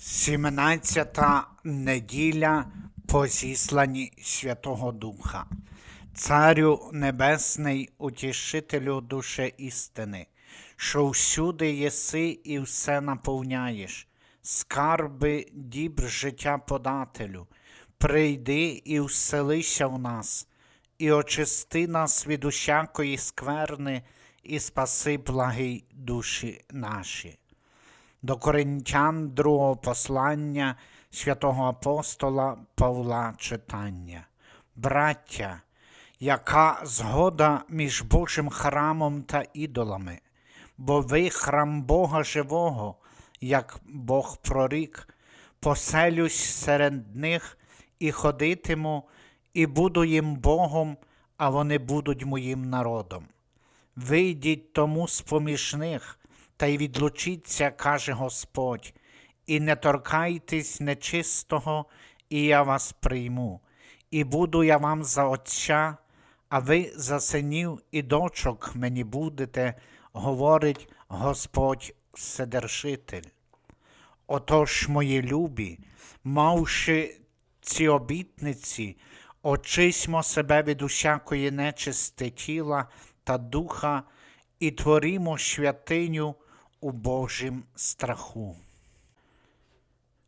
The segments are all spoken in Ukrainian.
Сімнадцята неділя по зісланні Святого Духа. Царю Небесний, утішителю душе істини, що всюди єси і все наповняєш, скарби дібр життя подателю, прийди і вселися в нас, і очисти нас від усякої скверни, і спаси благий душі наші до Коринтян другого послання святого апостола Павла читання. Браття, яка згода між Божим храмом та ідолами, бо ви храм Бога живого, як Бог прорік, поселюсь серед них і ходитиму, і буду їм Богом, а вони будуть моїм народом. Вийдіть тому з поміж них, та й відлучіться, каже Господь, і не торкайтесь нечистого, і я вас прийму, і буду я вам за Отця, а ви за синів і дочок мені будете, говорить Господь Вседержитель. Отож, мої любі, мавши ці обітниці, очисьмо себе від усякої нечисти тіла та духа і творімо святиню у Божім страху.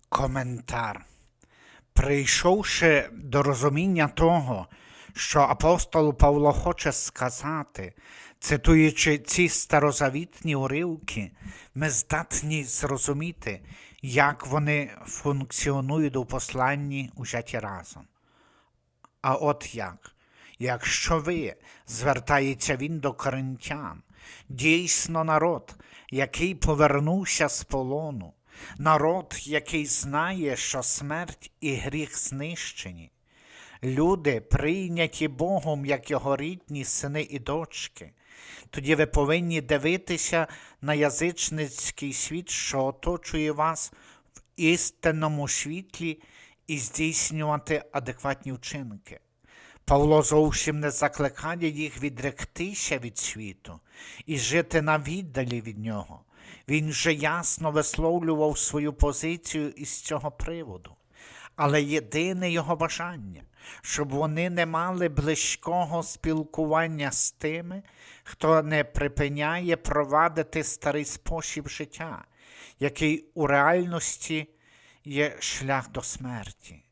Коментар. Прийшовши до розуміння того, що апостол Павло хоче сказати, цитуючи ці старозавітні уривки, ми здатні зрозуміти, як вони функціонують у посланні ужаті разом. А от як? Якщо ви, звертається він до коринтян, дійсно народ, який повернувся з полону, народ, який знає, що смерть і гріх знищені, люди, прийняті Богом, як його рідні сини і дочки, тоді ви повинні дивитися на язичницький світ, що оточує вас в істинному світлі і здійснювати адекватні вчинки. Павло зовсім не закликає їх відректися від світу і жити на віддалі від нього. Він вже ясно висловлював свою позицію із цього приводу. Але єдине його бажання, щоб вони не мали близького спілкування з тими, хто не припиняє провадити старий спосіб життя, який у реальності є шлях до смерті.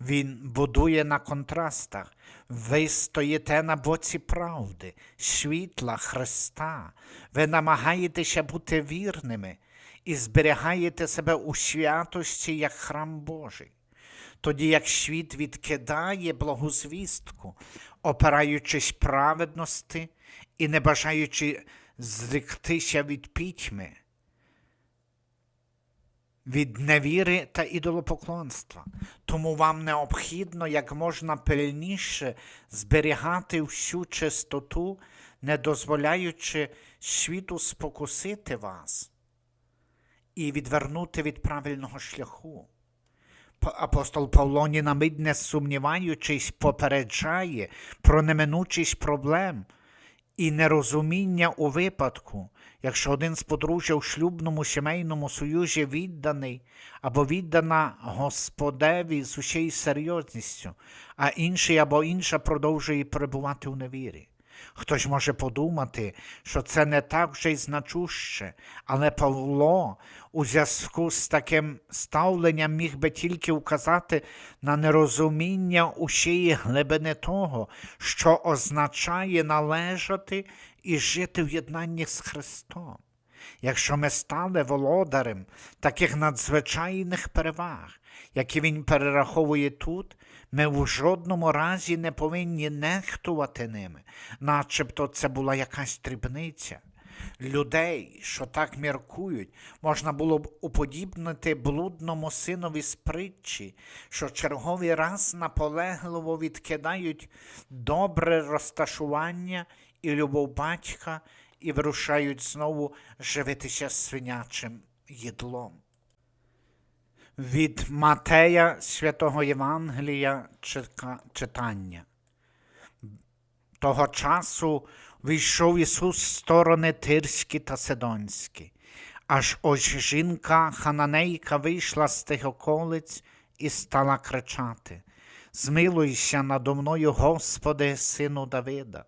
Він будує на контрастах. Ви стоїте на боці правди, світла Христа. Ви намагаєтеся бути вірними і зберігаєте себе у святості як храм Божий. Тоді як світ відкидає благозвістку, опираючись праведності і не бажаючи зректися від пітьми, від невіри та ідолопоклонства. Тому вам необхідно як можна пильніше зберігати всю чистоту, не дозволяючи світу спокусити вас і відвернути від правильного шляху. Апостол Павло, ні на мить не сумніваючись, попереджає про неминучість проблем і нерозуміння у випадку, якщо один з подружжя у шлюбному сімейному союзі відданий або віддана Господеві з усією серйозністю, а інший або інша продовжує перебувати у невірі. Хтось може подумати, що це не так вже й значуще, але Павло у зв'язку з таким ставленням міг би тільки вказати на нерозуміння усієї глибини того, що означає належати і жити в єднанні з Христом. Якщо ми стали володарем таких надзвичайних переваг, які Він перераховує тут, ми в жодному разі не повинні нехтувати ними, начебто це була якась дрібниця. Людей, що так міркують, можна було б уподібнити блудному синові з притчі, що черговий раз наполегливо відкидають добре розташування і любов батька і вирушають знову живитися свинячим їдлом. Від Матея святого Євангелія читання. Того часу вийшов Ісус з сторони Тирські та Сидонські, Аж ось жінка хананейка вийшла з тих околиць і стала кричати: Змилуйся надо мною, Господи, сину Давида,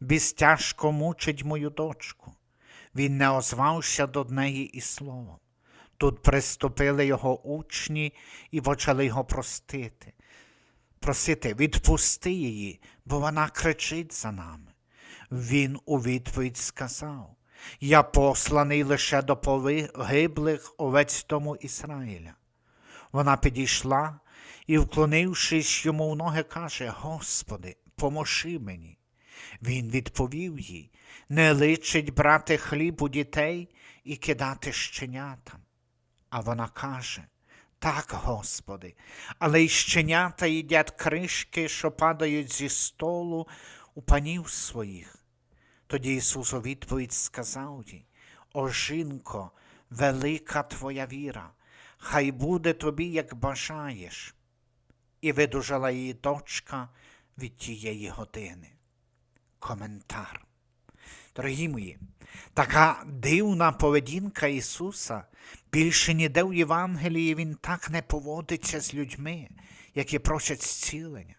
біз тяжко мучить мою дочку. Він не озвався до неї і словом. Тут приступили його учні і почали його простити. Просити, відпусти її, бо вона кричить за нами. Він у відповідь сказав: Я посланий лише до погиблих овець дому Ізраїля. Вона підійшла і, вклонившись йому в ноги, каже: Господи, поможи мені. Він відповів їй: Не личить брати хліб у дітей і кидати щенятам. А вона каже: Так, Господи, але й щенята їдять кришки, що падають зі столу у панів своїх. Тоді Ісус у відповідь сказав їй: О жінко, велика твоя віра, хай буде тобі, як бажаєш. І видужала її дочка від тієї години. Коментар. Дорогі мої, така дивна поведінка Ісуса більше ніде в Євангелії Він так не поводиться з людьми, які просять зцілення.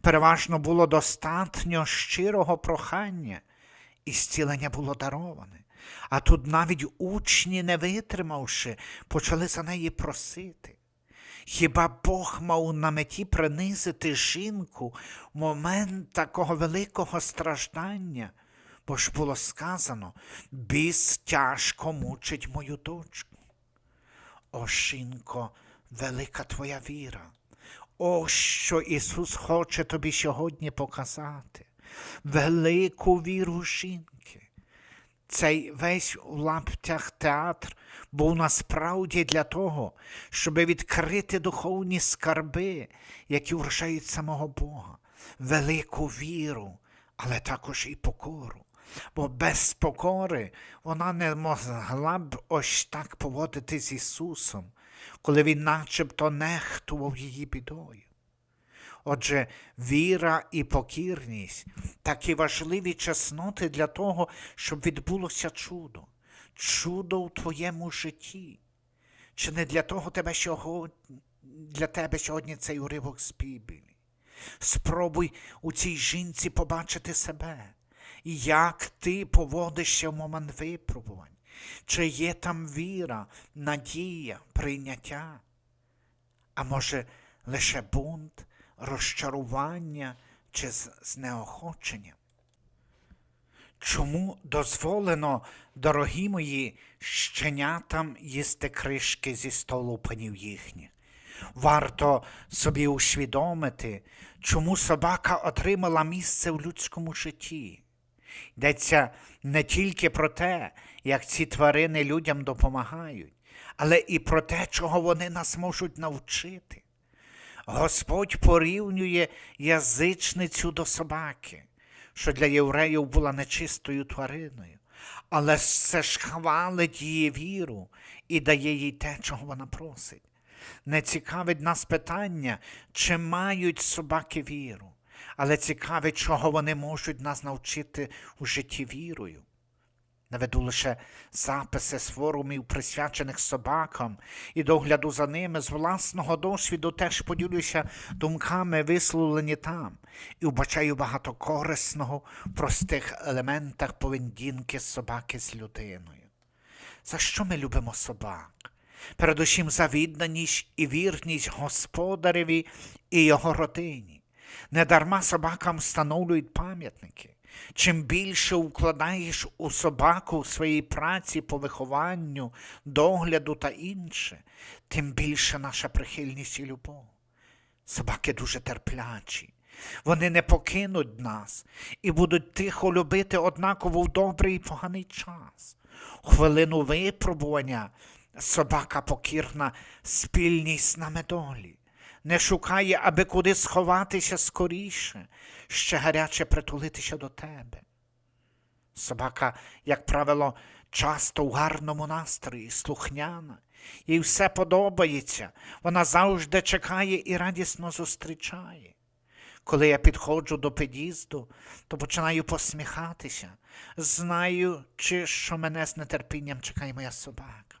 Переважно було достатньо щирого прохання, і зцілення було дароване. А тут навіть учні, не витримавши, почали за неї просити. Хіба Бог мав на меті принизити жінку в момент такого великого страждання? Бо ж було сказано, біс тяжко мучить мою дочку. О, жінко, велика твоя віра. Ось що Ісус хоче тобі сьогодні показати. Велику віру жінки. Цей весь у лаптях театр був насправді для того, щоб відкрити духовні скарби, які вражають самого Бога, велику віру, але також і покору. Бо без покори вона не могла б ось так поводити з Ісусом, коли Він начебто нехтував її бідою. Отже, віра і покірність такі важливі чесноти для того, щоб відбулося чудо, чудо у твоєму житті. Чи не для того тебе сьогодні, для тебе сьогодні цей уривок з Біблії? Спробуй у цій жінці побачити себе, як ти поводишся в момент випробувань, чи є там віра, надія, прийняття, а може лише бунт, розчарування чи знеохочення. Чому дозволено, дорогі мої, щенятам їсти кришки зі столу панів їхніх? Варто собі усвідомити, чому собака отримала місце в людському житті. Йдеться не тільки про те, як ці тварини людям допомагають, але і про те, чого вони нас можуть навчити. Господь порівнює язичницю до собаки, що для євреїв була нечистою твариною, але це ж хвалить її віру і дає їй те, чого вона просить. Не цікавить нас питання, чи мають собаки віру, але цікавить, чого вони можуть нас навчити у житті вірою. Наведу лише записи з форумів, присвячених собакам, і догляду за ними з власного досвіду теж поділюся думками, висловлені там, і вбачаю багато корисного в простих елементах поведінки собаки з людиною. За що ми любимо собак? Передусім за відданість і вірність господареві і його родині. Недарма собакам встановлюють пам'ятники. Чим більше вкладаєш у собаку своїй праці по вихованню, догляду та інше, тим більше наша прихильність і любов. Собаки дуже терплячі. Вони не покинуть нас і будуть тихо любити однаково в добрий і поганий час. Хвилину випробування собака покірна спільній з нами долі, не шукає, аби куди сховатися скоріше, ще гаряче притулитися до тебе. Собака, як правило, часто в гарному настрої, слухняна, їй все подобається, вона завжди чекає і радісно зустрічає. Коли я підходжу до під'їзду, то починаю посміхатися, знаючи, що мене з нетерпінням чекає моя собака.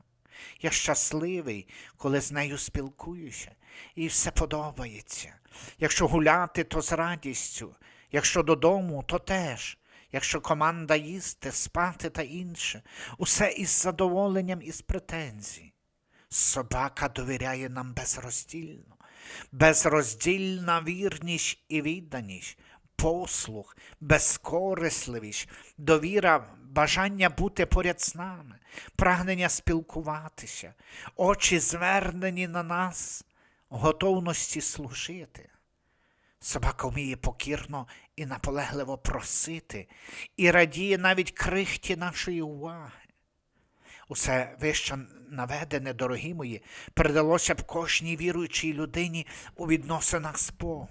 Я щасливий, коли з нею спілкуюся, і все подобається. Якщо гуляти, то з радістю, якщо додому, то теж. Якщо команда їсти, спати та інше, усе із задоволенням і з претензій. Собака довіряє нам безроздільно, безроздільна вірність і відданість, послух, безкорисливість, довіра, бажання бути поряд з нами, прагнення спілкуватися, очі звернені на нас, готовності служити. Собака вміє покірно і наполегливо просити, і радіє навіть крихті нашої уваги. Усе вище наведене, дорогі мої, передалося б кожній віруючій людині у відносинах з Богом.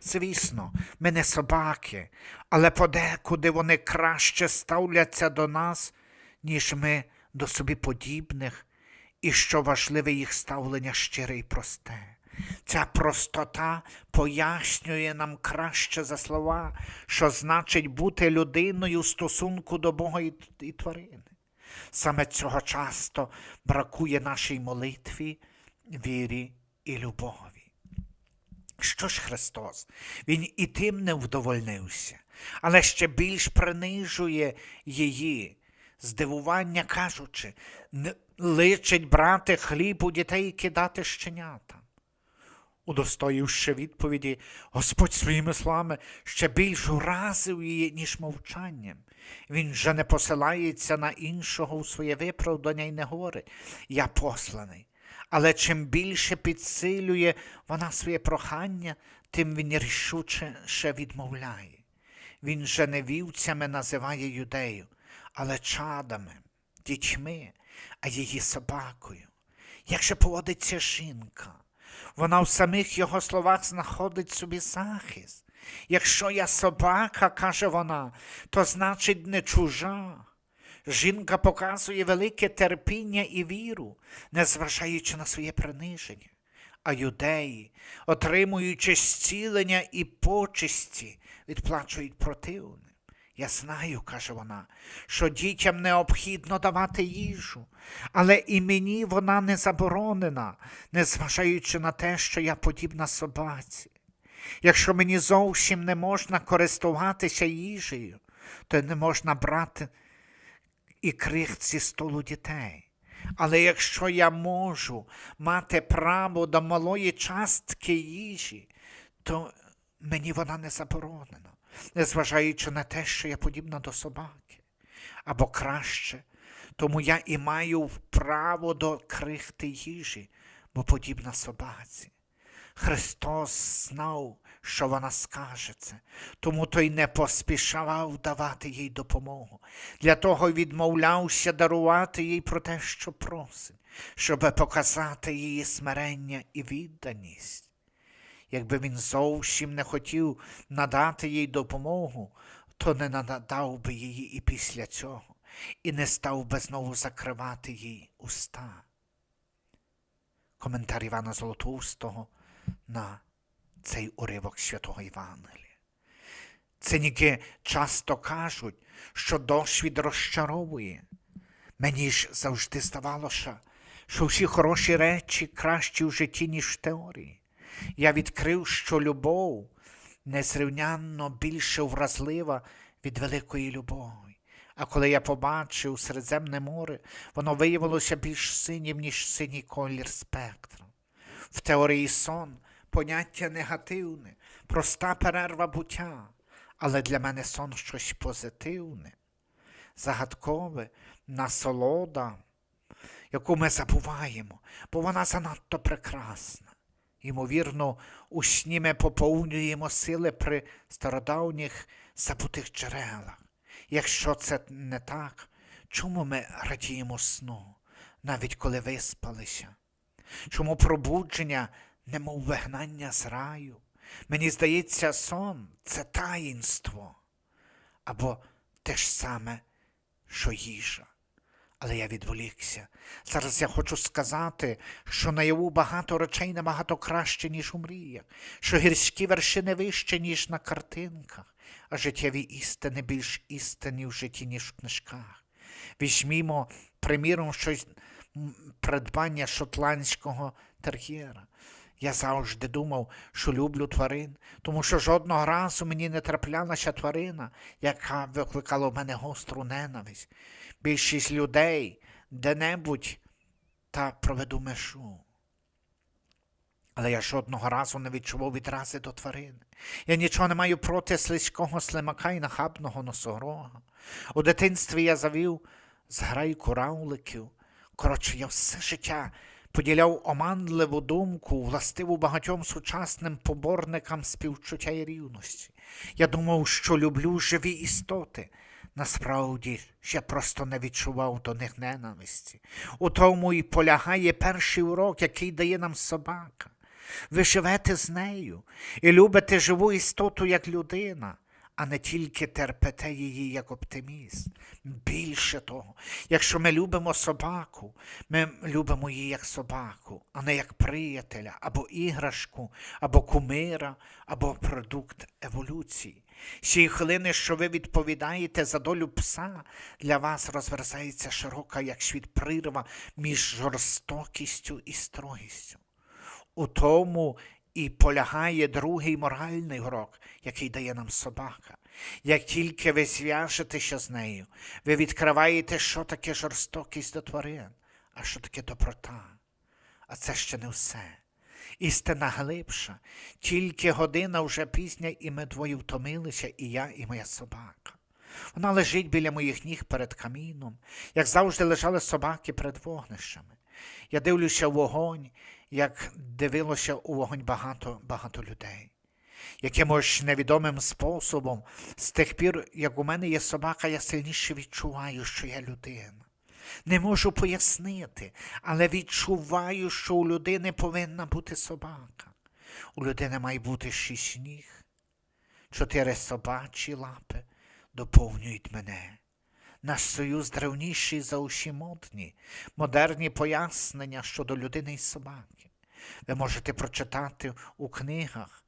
Звісно, ми не собаки, але подекуди вони краще ставляться до нас, ніж ми до собі подібних, і що важливе їх ставлення щире і просте. Ця простота пояснює нам краще за слова, що значить бути людиною в стосунку до Бога і, тварини. Саме цього часто бракує нашій молитві, вірі і любові. Що ж Христос? Він і тим не вдовольнився, але ще більш принижує її, здивування кажучи, личить брати хліб у дітей і кидати щенята. Удостоївши відповіді, Господь своїми словами ще більш уразив її, ніж мовчанням. Він же не посилається на іншого у своє виправдання і не говорить Я посланий. Але чим більше підсилює вона своє прохання, тим він рішуче відмовляє. Він же не вівцями називає юдею, але чадами, дітьми, а її собакою. Як же поводиться жінка? Вона в самих його словах знаходить собі захист. Якщо я собака, каже вона, то значить не чужа. Жінка показує велике терпіння і віру, незважаючи на своє приниження. А юдеї, отримуючи зцілення і почесті, відплачують противним. Я знаю, каже вона, що дітям необхідно давати їжу, але і мені вона не заборонена, незважаючи на те, що я подібна собаці. Якщо мені зовсім не можна користуватися їжею, то не можна брати і крихт зі столу дітей. Але якщо я можу мати право до малої частки їжі, то мені вона не заборонена, незважаючи на те, що я подібна до собаки. Або краще, тому я і маю право до крихти їжі, бо подібна собаці. Христос знав, що вона скаже це, тому той не поспішав давати їй допомогу. Для того відмовлявся дарувати їй про те, що просить, щоб показати її смирення і відданість. Якби він зовсім не хотів надати їй допомогу, то не надав би її і після цього, і не став би знову закривати їй уста. Коментар Івана Золотоустого на цей уривок святого Євангелія. Циніки часто кажуть, що досвід розчаровує. Мені ж завжди здавалося, що всі хороші речі кращі в житті, ніж в теорії. Я відкрив, що любов незрівнянно більше вразлива від великої любові. А коли я побачив Середземне море, воно виявилося більш синім, ніж синій колір спектру. В теорії сон поняття негативне, проста перерва буття, але для мене сон щось позитивне, загадкове, насолода, яку ми забуваємо, бо вона занадто прекрасна. Ймовірно, у сні ми поповнюємо сили при стародавніх забутих джерелах. Якщо це не так, чому ми радіємо сну, навіть коли виспалися? Чому пробудження, немов вигнання з раю? Мені здається, сон це таїнство або те ж саме, що їжа. Але я відволікся. Зараз я хочу сказати, що наяву багато речей набагато краще, ніж у мріях, що гірські вершини вище, ніж на картинках, а життєві істини більш істинні в житті, ніж в книжках. Візьмімо, приміром, щось придбання шотландського тер'єра. Я завжди думав, що люблю тварин, тому що жодного разу мені не траплялася тварина, яка викликала в мене гостру ненависть. Більшість людей де-небудь та проведу межу. Але я жодного разу не відчував відрази до тварини. Я нічого не маю проти слизького слимака і нахабного носорога. У дитинстві я завів зграйку равликів. Коротше, я все життя поділяв оманливу думку, властиву багатьом сучасним поборникам співчуття і рівності. Я думав, що люблю живі істоти. Насправді ж я просто не відчував до них ненависті. У тому і полягає перший урок, який дає нам собака. Ви живете з нею і любите живу істоту як людина, а не тільки терпите її як оптиміст. Більше того, якщо ми любимо собаку, ми любимо її як собаку, а не як приятеля, або іграшку, або кумира, або продукт еволюції. З цієї хвилини, що ви відповідаєте за долю пса, для вас розверзається широка, як світ прірва між жорстокістю і строгістю. У тому і полягає другий моральний урок, який дає нам собака. Як тільки ви зв'яжетеся з нею, ви відкриваєте, що таке жорстокість до тварин, а що таке доброта. А це ще не все. Істина глибша, тільки година вже пізня, і ми двоє втомилися, і я, і моя собака. Вона лежить біля моїх ніг перед каміном, як завжди лежали собаки перед вогнищами. Я дивлюся в вогонь, як дивилося у вогонь багато багато людей. Якимось невідомим способом, з тих пір, як у мене є собака, я сильніше відчуваю, що я людина. Не можу пояснити, але відчуваю, що у людини повинна бути собака. У людини має бути шість ніг, чотири собачі лапи доповнюють мене. Наш союз древніший за усі модні, модерні пояснення щодо людини і собаки. Ви можете прочитати у книгах,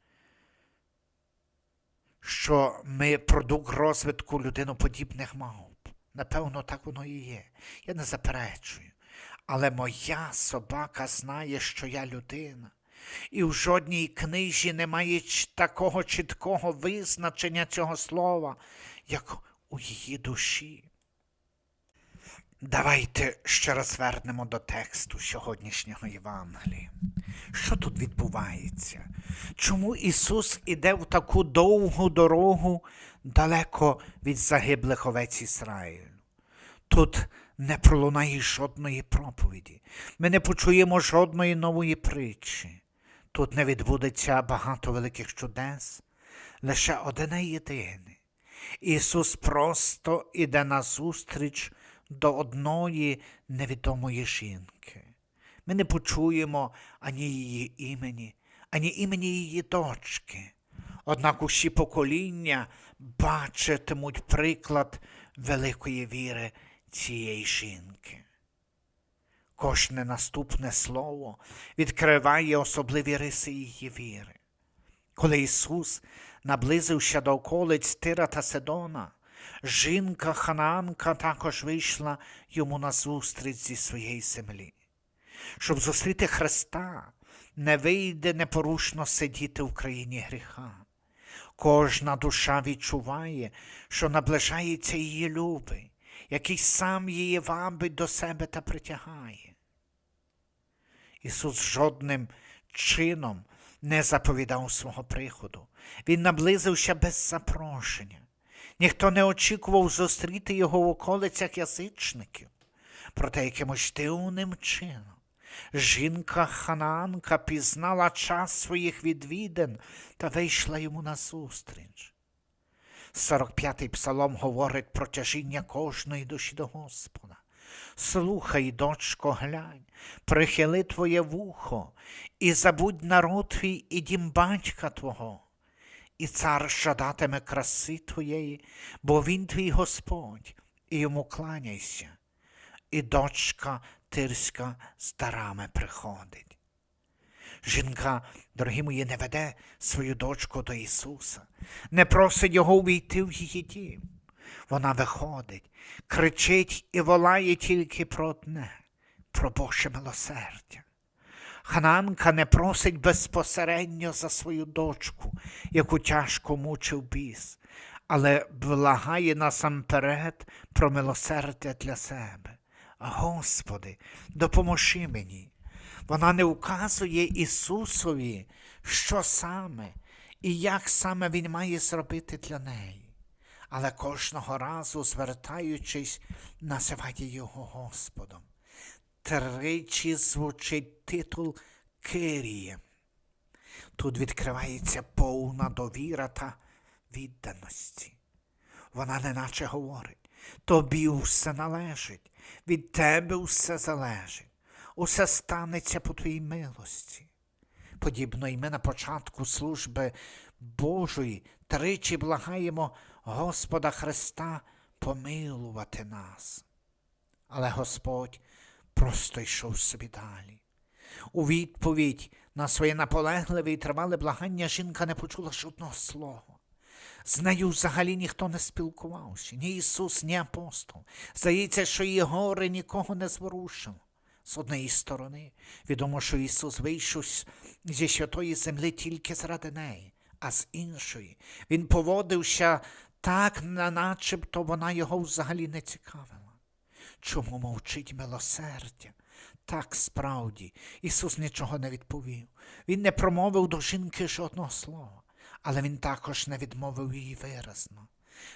що ми продукт розвитку людиноподібних мавп. Напевно, так воно і є. Я не заперечую. Але моя собака знає, що я людина. І в жодній книжі немає такого чіткого визначення цього слова, як у її душі. Давайте ще раз вернемо до тексту сьогоднішнього Євангелія. Що тут відбувається? Чому Ісус іде в таку довгу дорогу далеко від загиблих овець Ізраїлю? Тут не пролунає жодної проповіді. Ми не почуємо жодної нової притчі. Тут не відбудеться багато великих чудес, лише одне єдине. Ісус просто іде назустріч до одної невідомої жінки. Ми не почуємо ані її імені, ані імені її дочки. Однак усі покоління бачитимуть приклад великої віри цієї жінки. Кожне наступне слово відкриває особливі риси її віри. Коли Ісус наблизився до околиць Тира та Сидона, жінка Ханаанка також вийшла йому назустріч зі своєї землі. Щоб зустріти Христа, не вийде непорушно сидіти в країні гріха. Кожна душа відчуває, що наближається її любий, який сам її вабить до себе та притягає. Ісус жодним чином не заповідав свого приходу. Він наблизився без запрошення. Ніхто не очікував зустріти його в околицях язичників. Проте якимось дивним чином жінка Ханаанка пізнала час своїх відвідин та вийшла йому назустріч. 45-й псалом говорить про тяжіння кожної душі до Господа. Слухай, дочко, глянь, прихили твоє вухо, і забудь народ твій і дім батька твого. І цар жадатиме краси твоєї, бо він твій Господь, і йому кланяйся. і дочка тирська з дарами приходить. Жінка, дорогі мої, не веде свою дочку до Ісуса, не просить Його увійти в її дім. Вона виходить, кричить і волає тільки про одне, про Боже милосердя. Хананка не просить безпосередньо за свою дочку, яку тяжко мучив біс, але благає насамперед про милосердя для себе. Господи, допоможи мені. Вона не указує Ісусові, що саме і як саме Він має зробити для неї, але кожного разу, звертаючись, називає Його Господом. Тричі звучить титул Киріє. Тут відкривається повна довіра та відданості. Вона неначе говорить, тобі все належить, від тебе все залежить, усе станеться по твоїй милості. Подібно і ми на початку служби Божої тричі благаємо Господа Христа помилувати нас. Але Господь просто йшов собі далі. У відповідь на своє наполегливе і тривале благання жінка не почула жодного слова. З нею взагалі ніхто не спілкувався, ні Ісус, ні апостол. Здається, що її горе нікого не зворушило. З однієї сторони, відомо, що Ісус вийшов зі святої землі тільки заради неї, а з іншої, Він поводився так, начебто вона його взагалі не цікавила. Чому мовчить милосердя? Так справді, Ісус нічого не відповів. Він не промовив до жінки жодного слова, але він також не відмовив її виразно.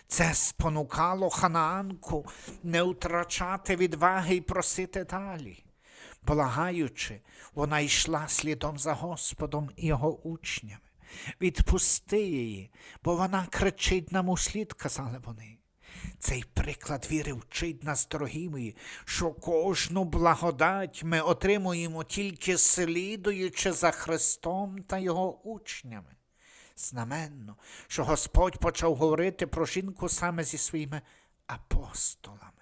Це спонукало ханаанку не втрачати відваги і просити далі. Благаючи, вона йшла слідом за Господом і його учнями. Відпусти її, бо вона кричить нам услід, казали вони. Цей приклад віри вчить нас, дорогі що кожну благодать ми отримуємо тільки слідуючи за Христом та Його учнями. Знаменно, що Господь почав говорити про жінку саме зі своїми апостолами.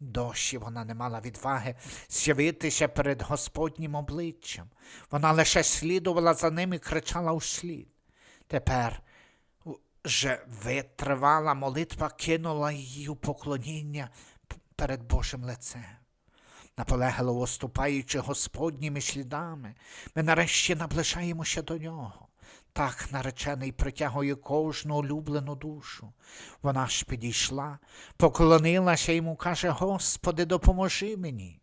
Дощі вона не мала відваги з'явитися перед Господнім обличчям. Вона лише слідувала за ним і кричала услід. Тепер же витривала молитва кинула її у поклоніння перед Божим лицем. Наполегливо ступаючи Господніми слідами, ми нарешті наближаємося до нього. Так наречений притягує кожну улюблену душу. Вона ж підійшла, поклонилася йому, каже: Господи, допоможи мені.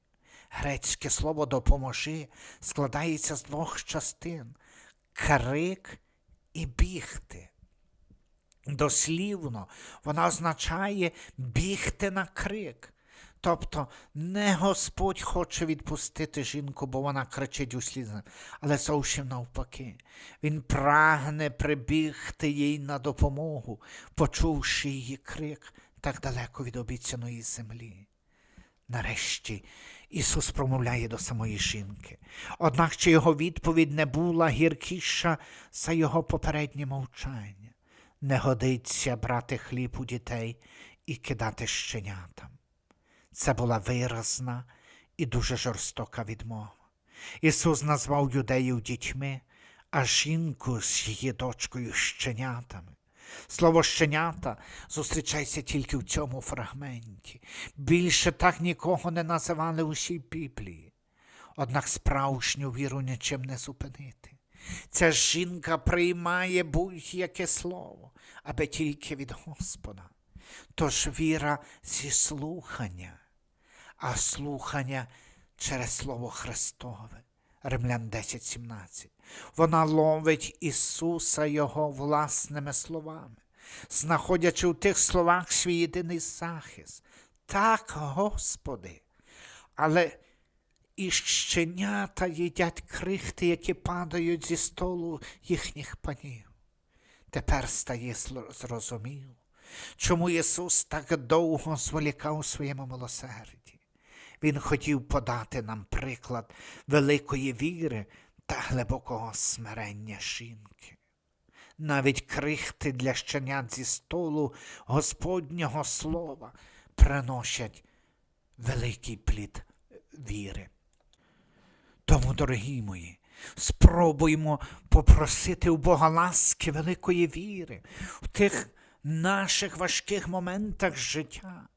Грецьке слово допоможи складається з двох частин крик і бігти. Дослівно, вона означає бігти на крик. Тобто не Господь хоче відпустити жінку, бо вона кричить услід, за ним, але зовсім навпаки. Він прагне прибігти їй на допомогу, почувши її крик так далеко від обіцяної землі. Нарешті Ісус промовляє до самої жінки, однак чи його відповідь не була гіркіша за його попереднє мовчання. Не годиться брати хліб у дітей і кидати щенятам. Це була виразна і дуже жорстока відмова. Ісус назвав юдеїв дітьми, а жінку з її дочкою щенятами. Слово щенята зустрічається тільки в цьому фрагменті. Більше так нікого не називали у всій Біблії. Однак справжню віру нічим не зупинити. Ця жінка приймає будь-яке слово, аби тільки від Господа. Тож віра зі слухання, а слухання через Слово Христове. Римлян 10.17. Вона ловить Ісуса Його власними словами, знаходячи у тих словах свій єдиний захист. Так, Господи, але і щенята їдять крихти, які падають зі столу їхніх панів. Тепер стає зрозуміло, чому Ісус так довго зволікав у своєму милосерді. Він хотів подати нам приклад великої віри та глибокого смирення жінки. Навіть крихти для щенят зі столу Господнього слова приносять великий плід віри. Тому, дорогі мої, спробуємо попросити у Бога ласки великої віри в тих наших важких моментах життя,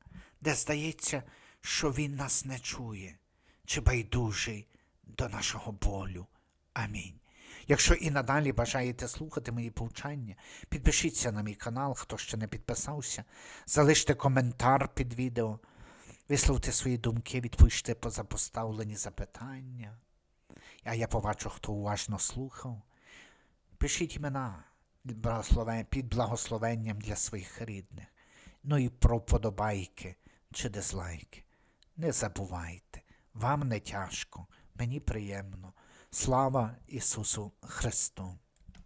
де здається, що Він нас не чує, чи байдужий до нашого болю. Амінь. Якщо і надалі бажаєте слухати мої повчання, підпишіться на мій канал, хто ще не підписався, залиште коментар під відео, висловте свої думки, відпишіть позапоставлені запитання. А я побачу, хто уважно слухав. Пишіть імена під благословенням для своїх рідних. Ну і про вподобайки чи дизлайки. Не забувайте, вам не тяжко, мені приємно. Слава Ісусу Христу!